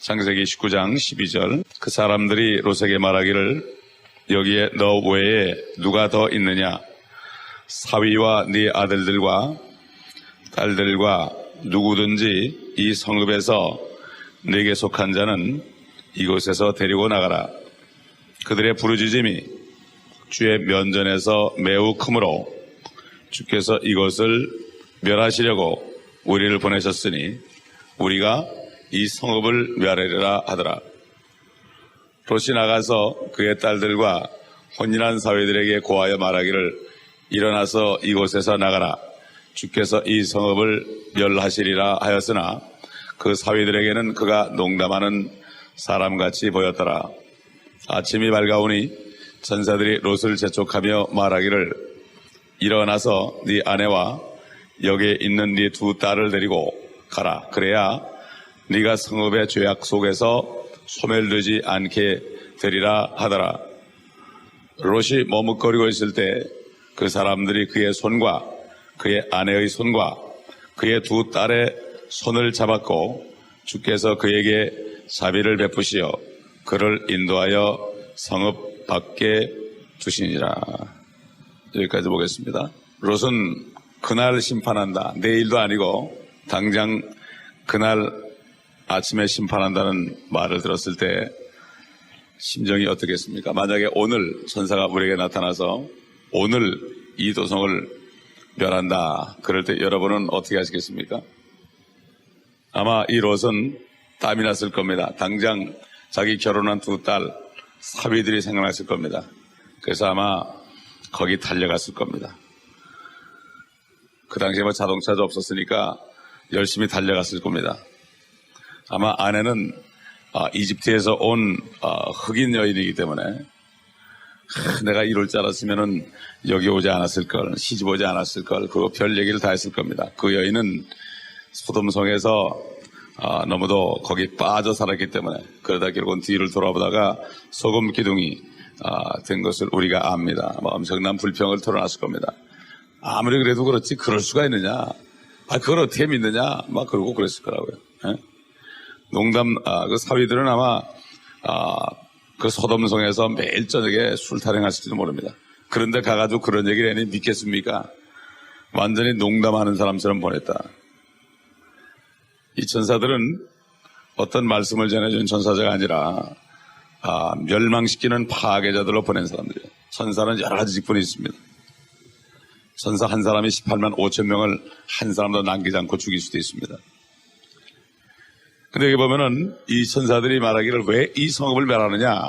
창세기 19장 12절. 그 사람들이 롯에게 말하기를 여기에 너 외에 누가 더 있느냐? 사위와 네 아들들과 딸들과 누구든지 이 성읍에서 내게 속한 자는 이곳에서 데리고 나가라. 그들의 부르짖음이 주의 면전에서 매우 크므로 주께서 이것을 멸하시려고 우리를 보내셨으니 우리가 이 성읍을 멸하리라 하더라. 롯이 나가서 그의 딸들과 혼인한 사회들에게 고하여 말하기를 일어나서 이곳에서 나가라. 주께서 이 성읍을 멸하시리라 하였으나 그 사위들에게는 그가 농담하는 사람같이 보였더라. 아침이 밝아오니 천사들이 롯을 재촉하며 말하기를 일어나서 네 아내와 여기에 있는 네 두 딸을 데리고 가라. 그래야 네가 성읍의 죄악 속에서 소멸되지 않게 되리라 하더라. 롯이 머뭇거리고 있을 때 그 사람들이 그의 손과 그의 아내의 손과 그의 두 딸의 손을 잡았고 주께서 그에게 자비를 베푸시어 그를 인도하여 성읍 밖에 두시니라. 여기까지 보겠습니다. 롯은 그날 심판한다. 내일도 아니고 당장 그날 아침에 심판한다는 말을 들었을 때 심정이 어떻겠습니까? 만약에 오늘 천사가 우리에게 나타나서 오늘 이 도성을 멸한다. 그럴 때 여러분은 어떻게 하시겠습니까? 아마 이 롯은 땀이 났을 겁니다. 당장 자기 결혼한 두 딸 사위들이 생각났을 겁니다. 그래서 아마 거기 달려갔을 겁니다. 그 당시에 뭐 자동차도 없었으니까 열심히 달려갔을 겁니다. 아마 아내는 아, 이집트에서 온 아, 흑인 여인이기 때문에 하, 내가 이럴 줄 알았으면은 여기 오지 않았을 걸, 시집 오지 않았을 걸, 그거 별 얘기를 다 했을 겁니다. 그 여인은 소돔성에서 아, 너무도 거기 빠져 살았기 때문에 그러다 결국은 뒤를 돌아보다가 소금 기둥이 아, 된 것을 우리가 압니다. 뭐 엄청난 불평을 털어놨을 겁니다. 아무리 그래도 그렇지 그럴 수가 있느냐? 아 그걸 어떻게 믿느냐? 막 그러고 그랬을 거라고요. 예? 농담 아, 그 사위들은 아마 아, 그 소돔성에서 매일 저녁에 술 타령했을지도 모릅니다. 그런데 가가지고 그런 얘기를 해니 믿겠습니까? 완전히 농담하는 사람처럼 보냈다. 이 천사들은 어떤 말씀을 전해준 천사자가 아니라 아, 멸망시키는 파괴자들로 보낸 사람들이에요. 천사는 여러 가지 직분이 있습니다. 천사 한 사람이 18만 5천 명을 한 사람도 남기지 않고 죽일 수도 있습니다. 근데 여기 보면은 이 천사들이 말하기를 왜 이 성읍을 멸하느냐?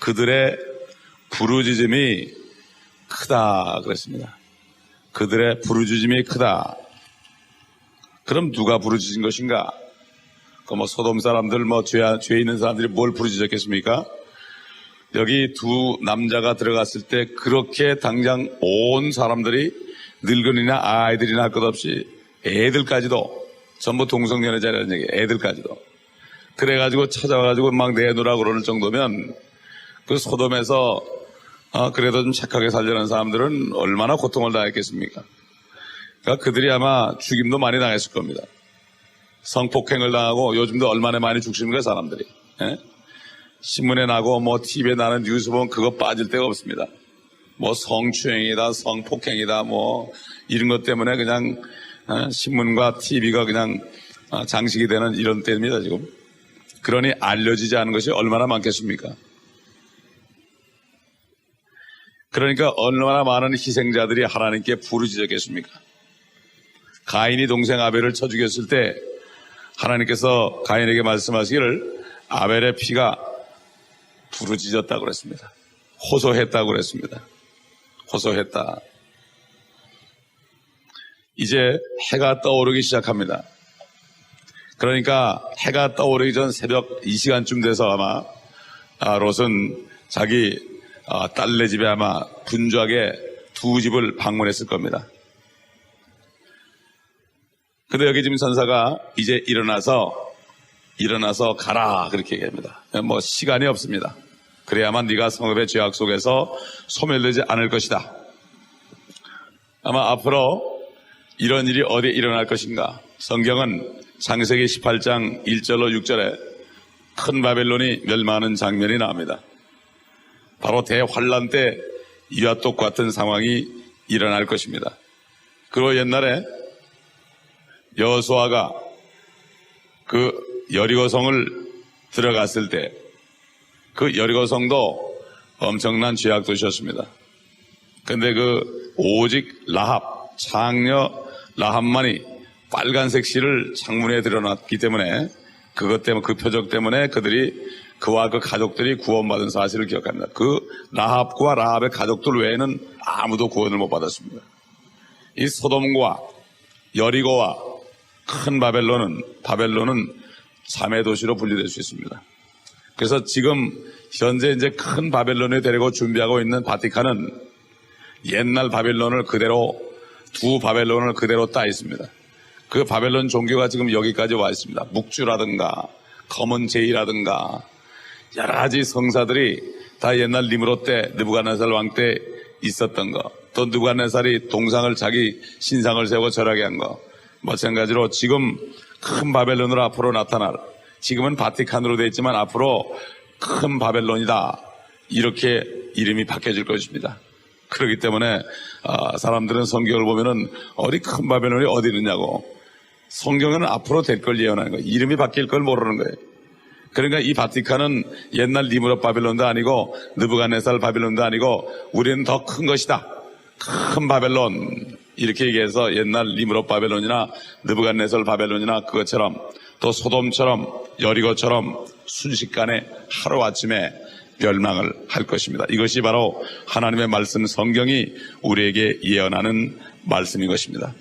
그들의 부르짖음이 크다 그랬습니다. 그들의 부르짖음이 크다. 그럼 누가 부르짖은 것인가? 그 뭐 소돔 사람들 뭐 죄, 죄 있는 사람들이 뭘 부르짖었겠습니까? 여기 두 남자가 들어갔을 때 그렇게 당장 온 사람들이 늙은이나 아이들이나 할것 없이 애들까지도 전부 동성연애자라는 얘기, 애들까지도. 그래가지고 찾아와가지고 막 내놓으라 그러는 정도면 그 소돔에서 아, 그래도 좀 착하게 살려는 사람들은 얼마나 고통을 당했겠습니까? 그러니까 그들이 아마 죽임도 많이 당했을 겁니다. 성폭행을 당하고 요즘도 얼마나 많이 죽습니까, 사람들이. 예? 신문에 나고 뭐 TV에 나는 뉴스 보면 그거 빠질 데가 없습니다. 뭐 성추행이다, 성폭행이다, 뭐 이런 것 때문에 그냥 어, 신문과 TV가 그냥 어, 장식이 되는 이런 때입니다, 지금. 그러니 알려지지 않은 것이 얼마나 많겠습니까? 그러니까 얼마나 많은 희생자들이 하나님께 부르짖었겠습니까? 가인이 동생 아벨을 쳐 죽였을 때 하나님께서 가인에게 말씀하시기를 아벨의 피가 부르짖었다고 그랬습니다. 호소했다고 그랬습니다. 호소했다. 이제 해가 떠오르기 시작합니다. 그러니까 해가 떠오르기 전 새벽 이 시간쯤 돼서 아마 아, 롯은 자기 아, 딸네 집에 아마 분주하게 두 집을 방문했을 겁니다. 근데 여기 지금 선사가 이제 일어나서 일어나서 가라 그렇게 얘기합니다. 뭐 시간이 없습니다. 그래야만 네가 성읍의 죄악 속에서 소멸되지 않을 것이다. 아마 앞으로 이런 일이 어디에 일어날 것인가? 성경은 창세기 18장 1절로 6절에 큰 바벨론이 멸망하는 장면이 나옵니다. 바로 대환란 때 이와 똑같은 상황이 일어날 것입니다. 그리고 옛날에 여수아가 그 여리고성을 들어갔을 때 그 여리고성도 엄청난 죄악 도시였습니다. 근데 그 오직 라합, 장녀 라합만이 빨간색 실을 창문에 드러났기 때문에 그것 때문에 그 표적 때문에 그들이 그와 그 가족들이 구원받은 사실을 기억합니다. 그 라합과 라합의 가족들 외에는 아무도 구원을 못 받았습니다. 이 소돔과 여리고와 큰 바벨론은 바벨론은 자매 도시로 분류될 수 있습니다. 그래서 지금 현재 이제 큰 바벨론을 데리고 준비하고 있는 바티칸은 옛날 바벨론을 그대로 두 바벨론을 그대로 따 있습니다. 그 바벨론 종교가 지금 여기까지 와 있습니다. 묵주라든가 검은 제이라든가 여러 가지 성사들이 다 옛날 니무롯 때 느부갓네살 왕 때 있었던 거. 또 느부갓네살이 동상을 자기 신상을 세우고 절하게 한 거. 마찬가지로 지금 큰 바벨론으로 앞으로 나타날 지금은 바티칸으로 되어 있지만 앞으로 큰 바벨론이다. 이렇게 이름이 바뀌어질 것입니다. 그렇기 때문에 아, 사람들은 성경을 보면은 어디 큰 바벨론이 어디 있느냐고 성경은 앞으로 될 걸 예언하는 거예요. 이름이 바뀔 걸 모르는 거예요. 그러니까 이 바티칸은 옛날 니무롯 바벨론도 아니고 느부갓네살 바벨론도 아니고 우리는 더 큰 것이다. 큰 바벨론 이렇게 얘기해서 옛날 니무롯 바벨론이나 느부갓네살 바벨론이나 그것처럼 또 소돔처럼 여리고처럼 순식간에 하루아침에 멸망을 할 것입니다. 이것이 바로 하나님의 말씀 성경이 우리에게 예언하는 말씀인 것입니다.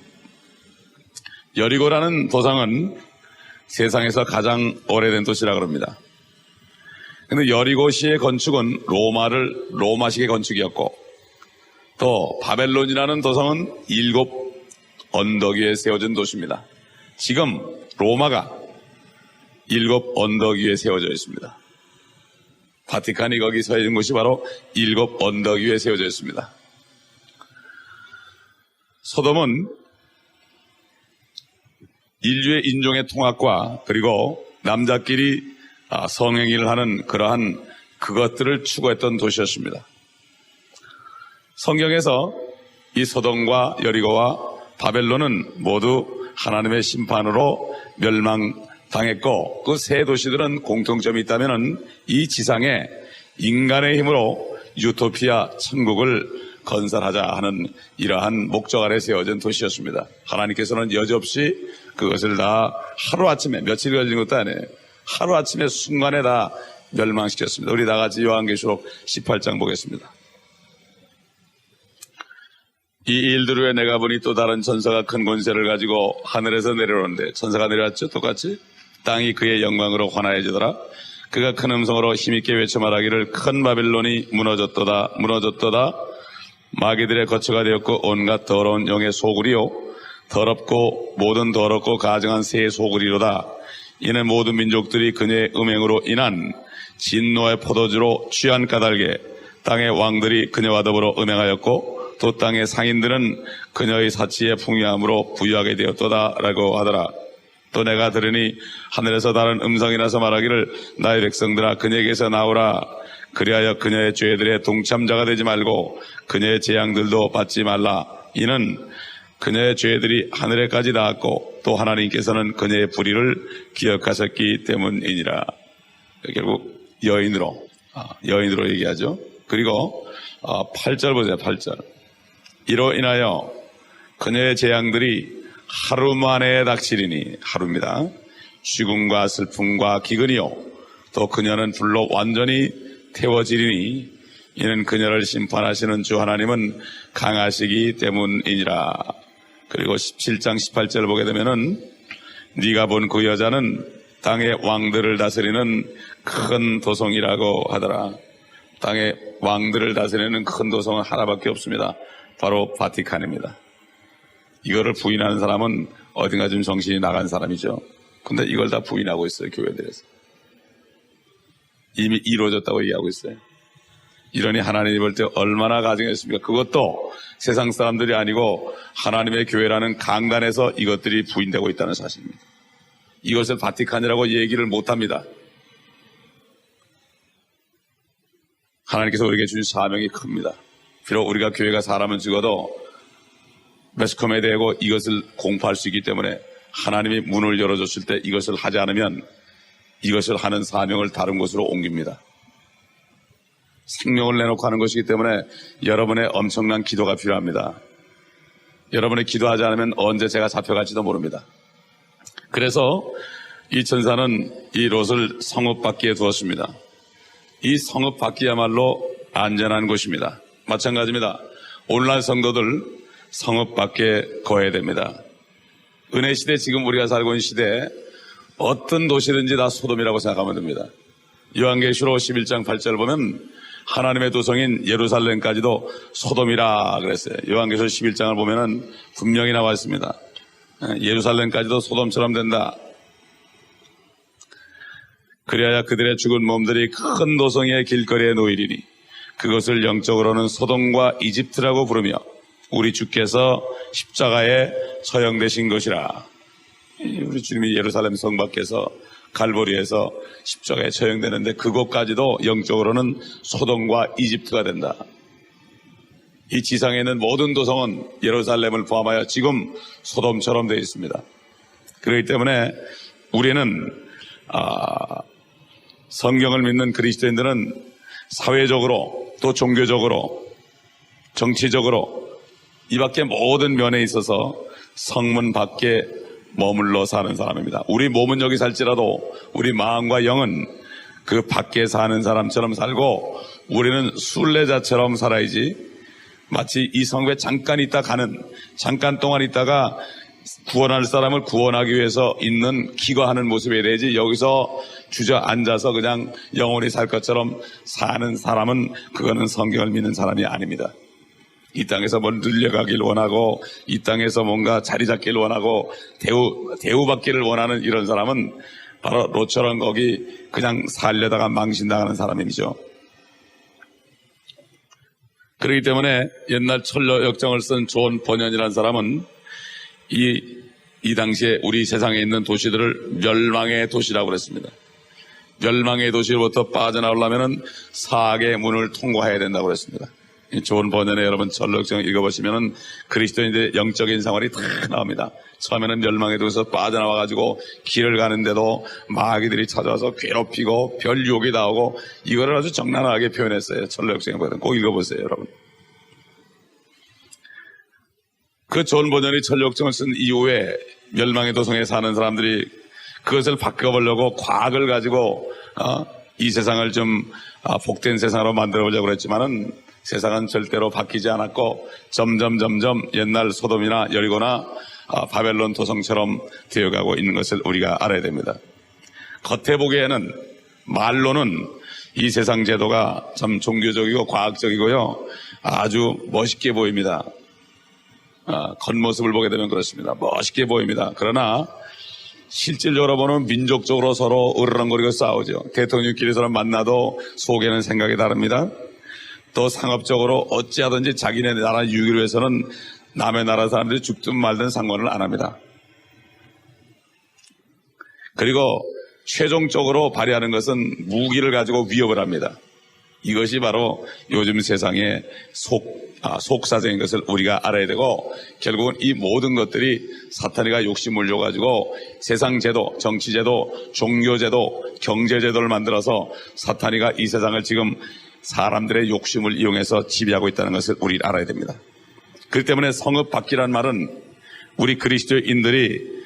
여리고라는 도상은 세상에서 가장 오래된 도시라 그럽니다. 근데 여리고시의 건축은 로마를 로마식의 건축이었고 또 바벨론이라는 도성은 일곱 언덕 위에 세워진 도시입니다. 지금 로마가 일곱 언덕 위에 세워져 있습니다. 바티칸이 거기 서 있는 곳이 바로 일곱 언덕 위에 세워져 있습니다. 소돔은 인류의 인종의 통합과 그리고 남자끼리 아, 성행위를 하는 그러한 그것들을 추구했던 도시였습니다. 성경에서 이 소돔과 여리고와 바벨론은 모두 하나님의 심판으로 멸망 당했고 그 세 도시들은 공통점이 있다면 이 지상에 인간의 힘으로 유토피아 천국을 건설하자 하는 이러한 목적 아래 세워진 도시였습니다. 하나님께서는 여지없이 그것을 다 하루아침에 며칠 걸린 것도 아니에요. 하루아침에 순간에 다 멸망시켰습니다. 우리 다 같이 요한계시록 18장 보겠습니다. 이 일들 후에 내가 보니 또 다른 천사가 큰 권세를 가지고 하늘에서 내려오는데 천사가 내려왔죠 똑같이 땅이 그의 영광으로 환하여지더라. 그가 큰 음성으로 힘있게 외쳐 말하기를 큰 바빌론이 무너졌도다 무너졌도다. 마귀들의 거처가 되었고 온갖 더러운 영의 소굴이요. 더럽고 모든 더럽고 가증한 새의 소굴이로다. 이는 모든 민족들이 그녀의 음행으로 인한 진노의 포도주로 취한 까닭에 땅의 왕들이 그녀와 더불어 음행하였고 또 땅의 상인들은 그녀의 사치의 풍요함으로 부유하게 되었도다라고 하더라. 또 내가 들으니 하늘에서 다른 음성이 나서 말하기를 나의 백성들아 그녀에게서 나오라. 그리하여 그녀의 죄들의 동참자가 되지 말고 그녀의 재앙들도 받지 말라. 이는 그녀의 죄들이 하늘에까지 닿았고 또 하나님께서는 그녀의 불의를 기억하셨기 때문이니라. 결국 여인으로 아, 여인으로 얘기하죠. 그리고 8절 보세요. 8절. 이로 인하여 그녀의 재앙들이 하루 만에 닥치리니 하루입니다. 죽음과 슬픔과 기근이요. 또 그녀는 불로 완전히 태워지리니 이는 그녀를 심판하시는 주 하나님은 강하시기 때문이니라. 그리고 17장 18절 보게 되면은 네가 본 그 여자는 땅의 왕들을 다스리는 큰 도성이라고 하더라. 땅의 왕들을 다스리는 큰 도성은 하나밖에 없습니다. 바로 바티칸입니다. 이거를 부인하는 사람은 어딘가 좀 정신이 나간 사람이죠. 근데 이걸 다 부인하고 있어요, 교회들에서. 이미 이루어졌다고 얘기하고 있어요. 이러니 하나님이 볼 때 얼마나 가증했습니까? 그것도 세상 사람들이 아니고 하나님의 교회라는 강단에서 이것들이 부인되고 있다는 사실입니다. 이것을 바티칸이라고 얘기를 못 합니다. 하나님께서 우리에게 주신 사명이 큽니다. 비록 우리가 교회가 사람을 죽어도 매스컴에 대고 이것을 공부할 수 있기 때문에 하나님이 문을 열어줬을 때 이것을 하지 않으면 이것을 하는 사명을 다른 곳으로 옮깁니다. 생명을 내놓고 하는 것이기 때문에 여러분의 엄청난 기도가 필요합니다. 여러분이 기도하지 않으면 언제 제가 잡혀갈지도 모릅니다. 그래서 이 천사는 이 롯을 성읍 밖에 두었습니다. 이 성읍 밖이야말로 안전한 곳입니다. 마찬가지입니다. 오늘날 성도들 성읍 밖에 거해야 됩니다. 은혜 시대 지금 우리가 살고 있는 시대에 어떤 도시든지 다 소돔이라고 생각하면 됩니다. 요한계시록 11장 8절 보면 하나님의 도성인 예루살렘까지도 소돔이라 그랬어요. 요한계시록 11장을 보면은 분명히 나와 있습니다. 예루살렘까지도 소돔처럼 된다. 그래야 그들의 죽은 몸들이 큰 도성의 길거리에 놓이리니 그것을 영적으로는 소돔과 이집트라고 부르며 우리 주께서 십자가에 처형되신 것이라. 우리 주님이 예루살렘 성 밖에서 갈보리에서 십자가에 처형되는데 그곳까지도 영적으로는 소돔과 이집트가 된다. 이 지상에 있는 모든 도성은 예루살렘을 포함하여 지금 소돔처럼 되어 있습니다. 그렇기 때문에 우리는 아, 성경을 믿는 그리스도인들은 사회적으로 또 종교적으로 정치적으로 이 밖에 모든 면에 있어서 성문 밖에 머물러 사는 사람입니다. 우리 몸은 여기 살지라도 우리 마음과 영은 그 밖에 사는 사람처럼 살고 우리는 순례자처럼 살아야지 마치 이 성벽에 잠깐 있다 가는 잠깐 동안 있다가 구원할 사람을 구원하기 위해서 있는 기거하는 모습에 대해지 여기서 주저앉아서 그냥 영원히 살 것처럼 사는 사람은 그거는 성경을 믿는 사람이 아닙니다. 이 땅에서 뭘 늘려가길 원하고 이 땅에서 뭔가 자리 잡기를 원하고 대우 대우받기를 원하는 이런 사람은 바로 로처럼 거기 그냥 살려다가 망신당하는 사람이죠. 그렇기 때문에 옛날 철로 역정을 쓴 존 번연이라는 사람은 이, 이 당시에 우리 세상에 있는 도시들을 멸망의 도시라고 그랬습니다. 멸망의 도시로부터 빠져나오려면 사악의 문을 통과해야 된다고 그랬습니다. 이 좋은 번연에 여러분 전력정 읽어보시면은 그리스도인들의 영적인 생활이 다 나옵니다. 처음에는 멸망의 도시에서 빠져나와가지고 길을 가는데도 마귀들이 찾아와서 괴롭히고 별 유혹이 나오고 이거를 아주 적나라하게 표현했어요. 전력정에 보면 꼭 읽어보세요, 여러분. 그 좋은 번연이 전력정을 쓴 이후에 멸망의 도성에 사는 사람들이 그것을 바꿔보려고 과학을 가지고 어, 이 세상을 좀 아, 복된 세상으로 만들어 보려고 그랬지만은 세상은 절대로 바뀌지 않았고 점점 점점 옛날 소돔이나 여리고나 아, 바벨론 도성처럼 되어가고 있는 것을 우리가 알아야 됩니다. 겉에 보기에는 말로는 이 세상 제도가 참 종교적이고 과학적이고요. 아주 멋있게 보입니다. 아, 겉모습을 보게 되면 그렇습니다. 멋있게 보입니다. 그러나 실질적으로 보면 민족적으로 서로 으르렁거리고 싸우죠. 대통령끼리 서로 만나도 속에는 생각이 다릅니다. 또 상업적으로 어찌하든지 자기네 나라 유기를 위해서는 남의 나라 사람들이 죽든 말든 상관을 안 합니다. 그리고 최종적으로 발휘하는 것은 무기를 가지고 위협을 합니다. 이것이 바로 요즘 세상의 속, 아, 속사정인 것을 우리가 알아야 되고 결국은 이 모든 것들이 사탄이가 욕심을 줘가지고 세상 제도, 정치 제도, 종교 제도, 경제 제도를 만들어서 사탄이가 이 세상을 지금 사람들의 욕심을 이용해서 지배하고 있다는 것을 우리 알아야 됩니다. 그렇기 때문에 성읍 밖이란 말은 우리 그리스도인들이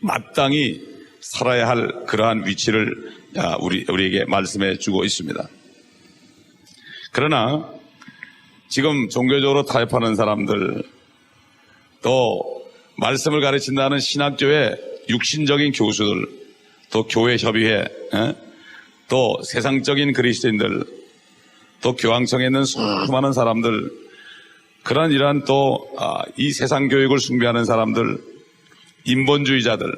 마땅히 살아야 할 그러한 위치를 아, 우리, 우리에게 말씀해 주고 있습니다. 그러나 지금 종교적으로 타협하는 사람들 또 말씀을 가르친다는 신학교의 육신적인 교수들 또 교회 협의회 에? 또 세상적인 그리스도인들 또 교황청에 있는 수많은 사람들 그런 이러한 또 이 세상 교육을 숭배하는 사람들 인본주의자들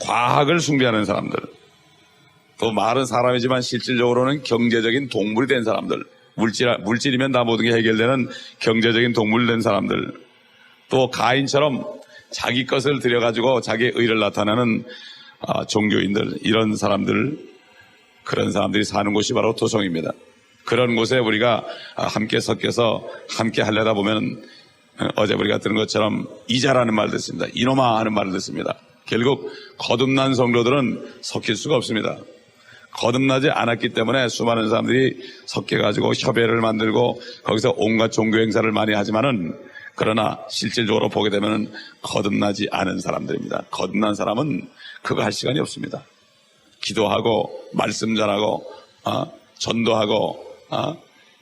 과학을 숭배하는 사람들 또 말은 사람이지만 실질적으로는 경제적인 동물이 된 사람들 물질, 물질이면 다 모든 게 해결되는 경제적인 동물 된 사람들 또 가인처럼 자기 것을 들여가지고 자기의 의를 나타내는 아, 종교인들 이런 사람들 그런 사람들이 사는 곳이 바로 도성입니다. 그런 곳에 우리가 아, 함께 섞여서 함께 하려다 보면 어, 어제 우리가 들은 것처럼 이자라는 말을 듣습니다. 이놈아 하는 말을 듣습니다. 결국 거듭난 성도들은 섞일 수가 없습니다. 거듭나지 않았기 때문에 수많은 사람들이 섞여가지고 협회를 만들고 거기서 온갖 종교 행사를 많이 하지만은 그러나 실질적으로 보게 되면은 거듭나지 않은 사람들입니다. 거듭난 사람은 그거 할 시간이 없습니다. 기도하고 말씀 전하고 어, 전도하고 어,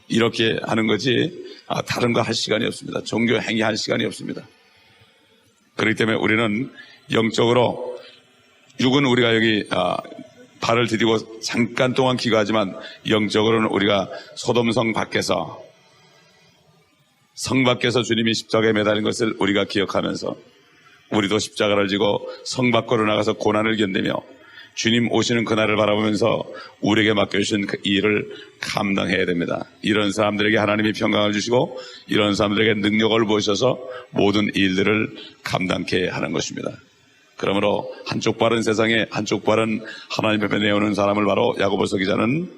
이렇게 하는 거지 아, 다른 거 할 시간이 없습니다. 종교 행위 할 시간이 없습니다. 그렇기 때문에 우리는 영적으로 육은 우리가 여기 아, 발을 디디고 잠깐 동안 기거하지만 영적으로는 우리가 소돔성 밖에서 성 밖에서 주님이 십자가에 매달린 것을 우리가 기억하면서 우리도 십자가를 지고 성 밖으로 나가서 고난을 견디며 주님 오시는 그날을 바라보면서 우리에게 맡겨주신 그 일을 감당해야 됩니다. 이런 사람들에게 하나님이 평강을 주시고 이런 사람들에게 능력을 보셔서 모든 일들을 감당케 하는 것입니다. 그러므로 한쪽 발은 세상에 한쪽 발은 하나님 앞에 내오는 사람을 바로 야고보서 기자는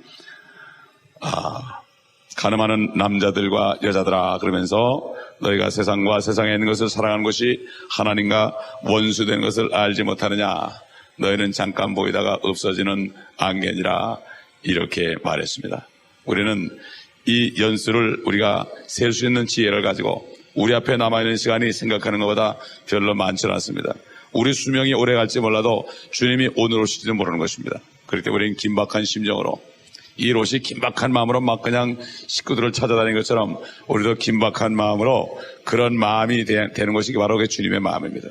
아, 가늠하는 남자들과 여자들아 그러면서 너희가 세상과 세상에 있는 것을 사랑하는 것이 하나님과 원수된 것을 알지 못하느냐 너희는 잠깐 보이다가 없어지는 안개니라 이렇게 말했습니다. 우리는 이 연수를 우리가 셀 수 있는 지혜를 가지고 우리 앞에 남아있는 시간이 생각하는 것보다 별로 많지 않습니다. 우리 수명이 오래 갈지 몰라도 주님이 오늘 오실지도 모르는 것입니다. 때문에 우리는 긴박한 심정으로 이 롯이 긴박한 마음으로 막 그냥 식구들을 찾아다니는 것처럼 우리도 긴박한 마음으로 그런 마음이 되, 는 것이 바로 그 주님의 마음입니다.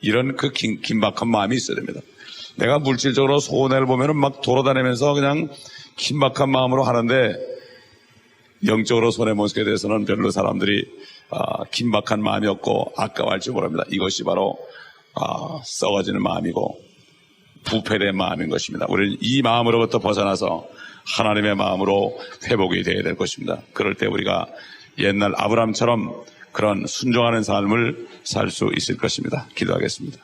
이런 그 긴, 긴박한 마음이 있어야 됩니다. 내가 물질적으로 손해를 보면은 막 돌아다니면서 그냥 긴박한 마음으로 하는데 영적으로 손해 모습에 대해서는 별로 사람들이 아, 긴박한 마음이 없고 아까워할 줄 모릅니다. 이것이 바로 아, 썩어지는 마음이고 부패된 마음인 것입니다. 우리는 이 마음으로부터 벗어나서 하나님의 마음으로 회복이 되어야 될 것입니다. 그럴 때 우리가 옛날 아브람처럼 그런 순종하는 삶을 살 수 있을 것입니다. 기도하겠습니다.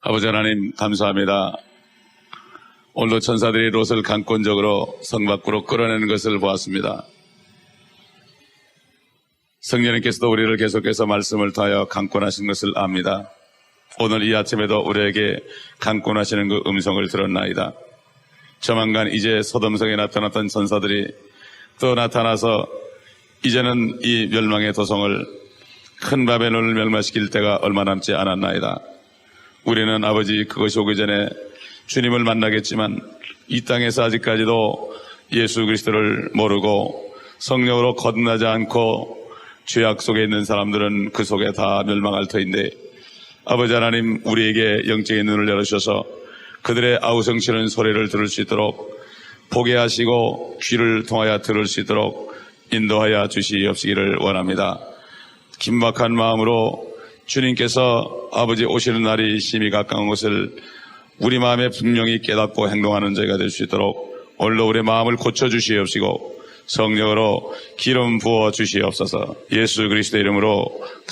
아버지 하나님 감사합니다. 오늘도 천사들이 롯을 강권적으로 성 밖으로 끌어내는 것을 보았습니다. 성령님께서도 우리를 계속해서 말씀을 통하여 강권하신 것을 압니다. 오늘 이 아침에도 우리에게 강권하시는 그 음성을 들었나이다. 조만간 이제 소돔성에 나타났던 천사들이 또 나타나서 이제는 이 멸망의 도성을 큰 바벨론을 멸망시킬 때가 얼마 남지 않았나이다. 우리는 아버지 그것이 오기 전에 주님을 만나겠지만 이 땅에서 아직까지도 예수 그리스도를 모르고 성령으로 거듭나지 않고 죄악 속에 있는 사람들은 그 속에 다 멸망할 터인데 아버지 하나님 우리에게 영적인 눈을 열어주셔서 그들의 아우성치는 소리를 들을 수 있도록 보게 하시고 귀를 통하여 들을 수 있도록 인도하여 주시옵시기를 원합니다. 긴박한 마음으로 주님께서 아버지 오시는 날이 심히 가까운 것을 우리 마음에 분명히 깨닫고 행동하는 저희가 될 수 있도록 오늘도 우리 마음을 고쳐 주시옵시고 성령으로 기름 부어 주시옵소서 예수 그리스도 이름으로 감